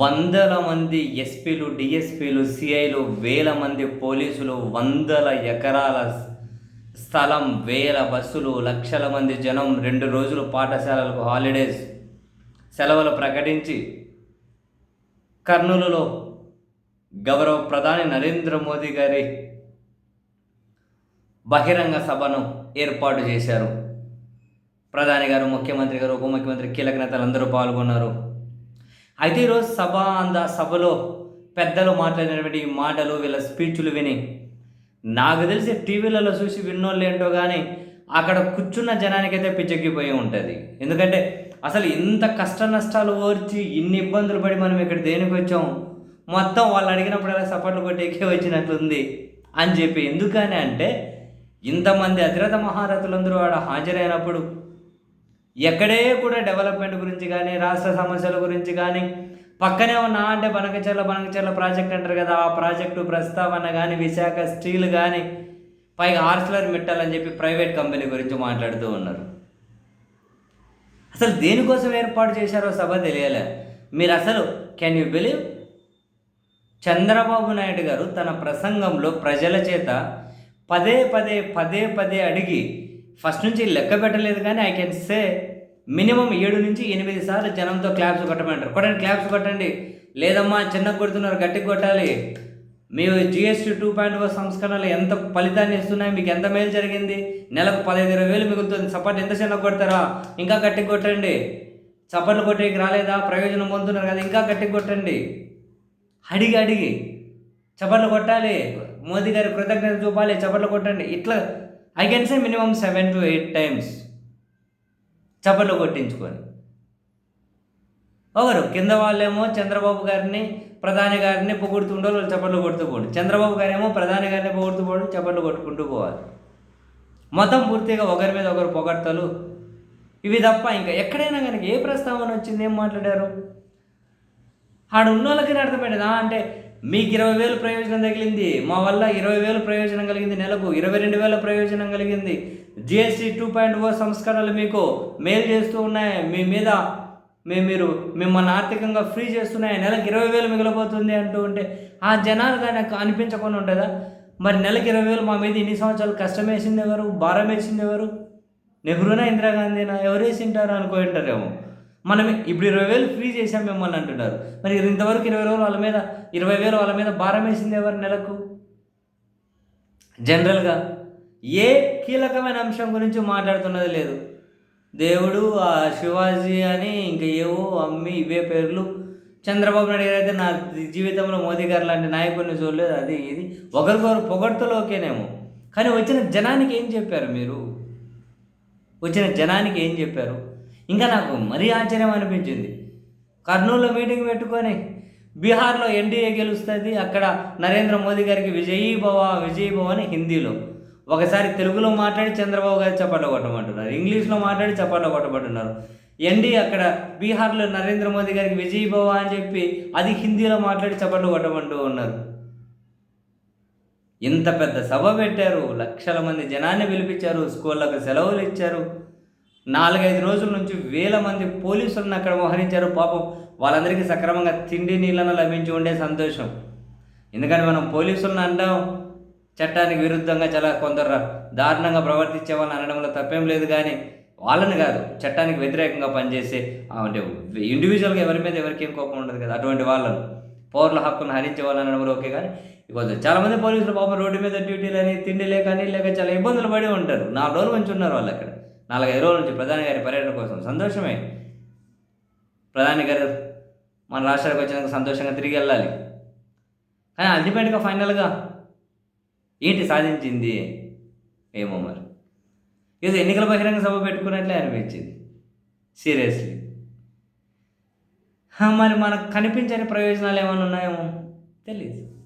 వందల మంది ఎస్పీలు డిఎస్పీలు సిఐలు వేల మంది పోలీసులు వందల ఎకరాల స్థలం వేల బస్సులు లక్షల మంది జనం రెండు రోజులు పాఠశాలలకు హాలిడేస్ సెలవులు ప్రకటించి కర్నూలులో గౌరవ ప్రధాని నరేంద్ర మోదీ గారి బహిరంగ సభను ఏర్పాటు చేశారు. ప్రధాని గారు ముఖ్యమంత్రి గారు ఉప ముఖ్యమంత్రి కీలక నేతలు అందరూ పాల్గొన్నారు. అయితే ఈరోజు సభ అంద సభలో పెద్దలు మాట్లాడినటువంటి మాటలు వీళ్ళ స్పీచ్లు విని నాకు తెలిసి టీవీలలో చూసి విన్నోళ్ళు ఏంటో కానీ అక్కడ కూర్చున్న జనానికైతే పిచ్చెక్కిపోయి ఉంటుంది. ఎందుకంటే అసలు ఇంత కష్ట నష్టాలు ఓర్చి ఇన్ని ఇబ్బందులు పడి మనం ఇక్కడ దేనికి వచ్చాం? మొత్తం వాళ్ళు అడిగినప్పుడల్లా సపోర్ట్లు కొట్టేకే వచ్చినట్లుంది అని చెప్పి. ఎందుకని అంటే ఇంతమంది అతిరథ మహారథులందరూ ఆడ హాజరైనప్పుడు ఎక్కడే కూడా డెవలప్మెంట్ గురించి కానీ రాష్ట్ర సమస్యల గురించి కానీ పక్కనే ఉన్న అంటే బనకచర్ల బనకచర్ల ప్రాజెక్ట్ అంటారు కదా ఆ ప్రాజెక్టు ప్రస్తావన కానీ విశాఖ స్టీల్ కానీ పైగా ఆర్సిలర్ మిట్టల్ అని చెప్పి ప్రైవేట్ కంపెనీ గురించి మాట్లాడుతూ ఉన్నారు. అసలు దేనికోసం ఏర్పాటు చేశారో సభ తెలియలే. మీరు అసలు can you believe Chandrababu Naidu garu తన ప్రసంగంలో ప్రజల చేత పదే పదే పదే పదే అడిగి ఫస్ట్ నుంచి లెక్క పెట్టలేదు కానీ ఐ కెన్ సే మినిమం ఏడు నుంచి ఎనిమిది సార్లు జనంతో క్లాప్స్ కొట్టమంటారు. కొట్టండి క్లాప్స్ కొట్టండి. లేదమ్మా చిన్న కొడుతున్నారు గట్టి కొట్టాలి. మీ జిఎస్టీ టూ పాయింట్ ఓ సంస్కరణలు ఎంత ఫలితాన్ని ఇస్తున్నాయి మీకు ఎంత మేలు జరిగింది? నెలకు పదహైదు ఇరవై వేలు మిగులుతుంది. సపోర్ట్ ఎంత చిన్న కొడతారా? ఇంకా గట్టి కొట్టండి. చప్పట్లు కొట్టేకి రాలేదా? ప్రయోజనం పొందుతున్నారు కదా ఇంకా గట్టి కొట్టండి. అడిగి అడిగి. చప్పట్లు కొట్టాలి. మోదీ గారి కృతజ్ఞత చూపాలి. చప్పట్లు కొట్టండి. ఇట్లా I can say minimum seven to eight times చప్పట్లు కొట్టించుకొని. ఒకరు కింద వాళ్ళేమో చంద్రబాబు గారిని ప్రధాని గారిని పొగుడుతుండో వాళ్ళు చప్పట్లు కొడుతూ పోండి. చంద్రబాబు గారేమో ప్రధాని గారిని పొగుడుతూ పోవడం చప్పట్లు కొట్టుకుంటూ పోవాలి. మొత్తం పూర్తిగా ఒకరి మీద ఒకరు పొగడతలు. ఇవి తప్ప ఇంకా ఎక్కడైనా కనుక ఏ ప్రస్తావన వచ్చింది? ఏం మాట్లాడారు? ఆడ ఉన్న వాళ్ళకి అర్థమైంది? అంటే మీకు ఇరవై వేలు ప్రయోజనం తగిలింది. మా వల్ల ఇరవై వేలు ప్రయోజనం కలిగింది నెలకు. ఇరవై రెండు వేల ప్రయోజనం కలిగింది. జిఎస్టీ టూ పాయింట్ ఓ సంస్కరణలు మీకు మేలు చేస్తూ ఉన్నాయి. మీ మీద మీ మీరు మిమ్మల్ని ఆర్థికంగా ఫ్రీ చేస్తున్నాయి. నెలకు ఇరవై వేలు మిగిలిపోతుంది అంటూ ఉంటే ఆ జనాలు కానీ అనిపించకుండా ఉంటుందా? మరి నెలకు ఇరవై వేలు మా మీద ఇన్ని సంవత్సరాలు కష్టం వేసింది ఎవరు? భారం వేసింది ఎవరు? నెహ్రూనా ఇందిరాగాంధీనా? ఎవరు వేసింటారు అనుకుంటారేమో మనం ఇప్పుడు ఇరవై వేలు ఫ్రీ చేసాం మిమ్మల్ని అంటున్నారు. మరి ఇంతవరకు ఇరవై రోజులు వాళ్ళ మీద ఇరవై వేలు వాళ్ళ మీద భారం వేసింది ఎవరు నెలకు? జనరల్గా ఏ కీలకమైన అంశం గురించి మాట్లాడుతున్నది లేదు. దేవుడు ఆ శివాజీ అని ఇంకా ఏవో అమ్మి ఇవే పేర్లు చంద్రబాబు నాయుడు గారు అయితే నా జీవితంలో మోదీ గారు లాంటి నాయకుడిని చూడలేదు అది ఇది. ఒకరికొకరు పొగడ్తలోకేనేమో. కానీ వచ్చిన జనానికి ఏం చెప్పారు మీరు? వచ్చిన జనానికి ఏం చెప్పారు? ఇంకా నాకు మరీ ఆశ్చర్యం అనిపించింది. కర్నూలులో మీటింగ్ పెట్టుకొని బీహార్లో ఎన్డీఏ గెలుస్తుంది అక్కడ నరేంద్ర మోదీ గారికి విజయీ భవ విజయీ భవ అని హిందీలో. ఒకసారి తెలుగులో మాట్లాడి చంద్రబాబు గారు చప్పట్లు కొట్టమంటున్నారు. ఇంగ్లీష్లో మాట్లాడి చప్పట్లు కొట్టమంటున్నారు. ఎన్డీ అక్కడ బీహార్లో నరేంద్ర మోదీ గారికి విజయీ భవ అని చెప్పి అది హిందీలో మాట్లాడి చప్పట్లు కొట్టమంటూ ఉన్నారు. ఇంత పెద్ద సభ పెట్టారు లక్షల మంది జనాన్ని పిలిపించారు స్కూళ్ళకు సెలవులు ఇచ్చారు. నాలుగైదు రోజుల నుంచి వేల మంది పోలీసులను అక్కడ మోహరించారు. పాపం వాళ్ళందరికీ సక్రమంగా తిండి నీళ్ళను లభించి ఉండే సంతోషం. ఎందుకంటే మనం పోలీసులను అంటాం చట్టానికి విరుద్ధంగా చాలా కొందరు దారుణంగా ప్రవర్తించే వాళ్ళని అనడంలో తప్పేం లేదు కానీ వాళ్ళని కాదు చట్టానికి వ్యతిరేకంగా పనిచేసే అంటే ఇండివిజువల్గా ఎవరి మీద ఎవరికి ఏం కోపం ఉండదు కదా అటువంటి వాళ్ళను. పౌరుల హక్కును హరించే వాళ్ళని అనడం ఓకే కానీ కొంచెం చాలామంది పోలీసులు పాపం రోడ్డు మీద డ్యూటీలని తిండి లేక నీళ్ళు లేక చాలా ఇబ్బందులు పడి ఉంటారు. నాలుగు రోజులు మంచి ఉన్నారు వాళ్ళు అక్కడ. నాలుగైదు రోజుల నుంచి ప్రధాని గారి పర్యటన కోసం. సంతోషమే. ప్రధాని గారు మన రాష్ట్రానికి వచ్చినందుకు సంతోషంగా తిరిగి వెళ్ళాలి. కానీ అల్టిమేట్గా ఫైనల్గా ఏంటి సాధించింది? ఏమో మరి. ఏదో ఎన్నికల బహిరంగ సభ పెట్టుకున్నట్లే అనిపించింది. సీరియస్లీ. మరి మనకు కనిపించని ప్రయోజనాలు ఏమైనా ఉన్నాయేమో? తెలియదు